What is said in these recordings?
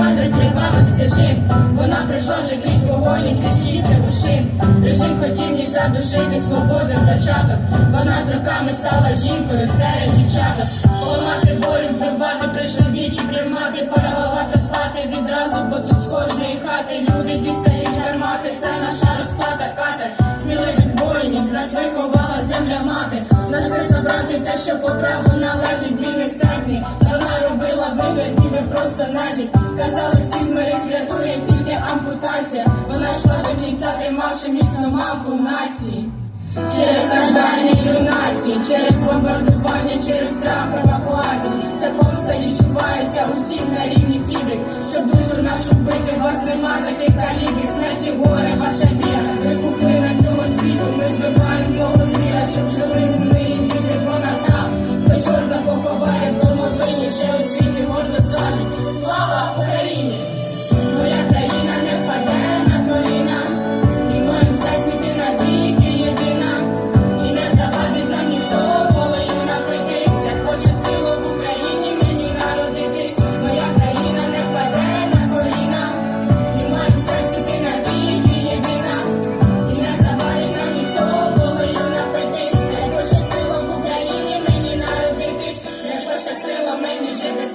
кадри кривавих стежив. Вона прийшла вже крізь вогонь, і крізь світи вуши. Режим хотів ні задушити, свободи зачаток. Вона з роками стала жінкою серед дівчаток. Поламати волю, вбивати, прийшли біль і примати, переголоватися спати відразу, бо тут з кожної хати люди дістають гармати. Це наша розплата катер сміливих воїнів. З нас виховала земля мати. Нас не забрати те, що по праву належить, біль нестерпний. Вона робила вигляд, ніби просто нежить. Казали, всі змирись, врятує тільки ампутація. Вона йшла до кінця, тримавши міцно мапу нації. Через страждання і руйнації, через бомбардування, через страх евакуації. Ця помста відчувається у всіх на рівні фібри. Щоб душу нашу бити, вас нема таких калібрів. Смерті горе, ваша віра. Ми пухлина цього світу, ми вбиваємо злого звіра, щоб жили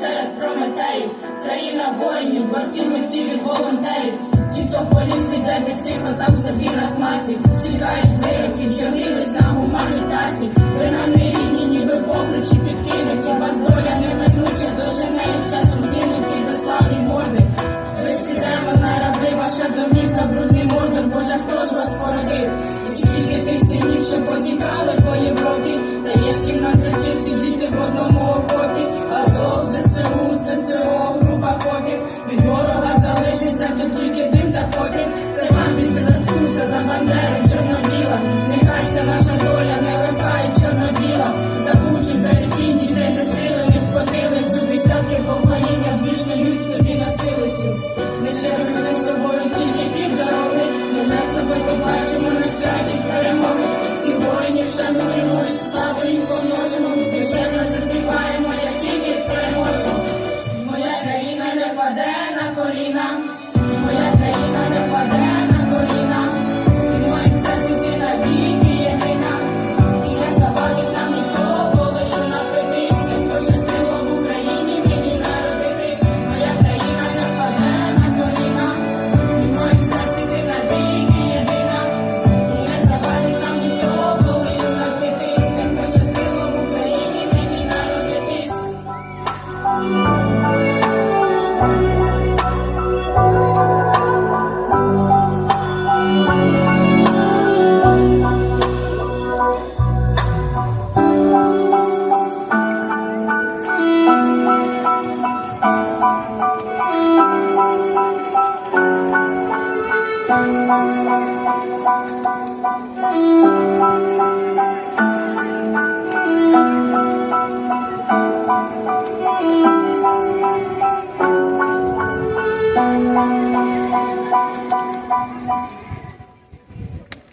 серед прометеїв, країна воїнів, борців, митців і волонтерів. Ті, хто поліг сидять десь тихо там собі на хмарці, чекають вироків, що грілись на гуманітарці. Ви нам не рідні, ніби покручі підкинуті. Вас доля неминуча дожене з часом згинуть ці безславні морди. Ви всі демона раби, ваша домівка, брудний мордор, Боже, хто ж вас породив? І скільки тих синів, що потікали тут тільки дим та попіл. Це вам більше за Стуса, за Бандеру,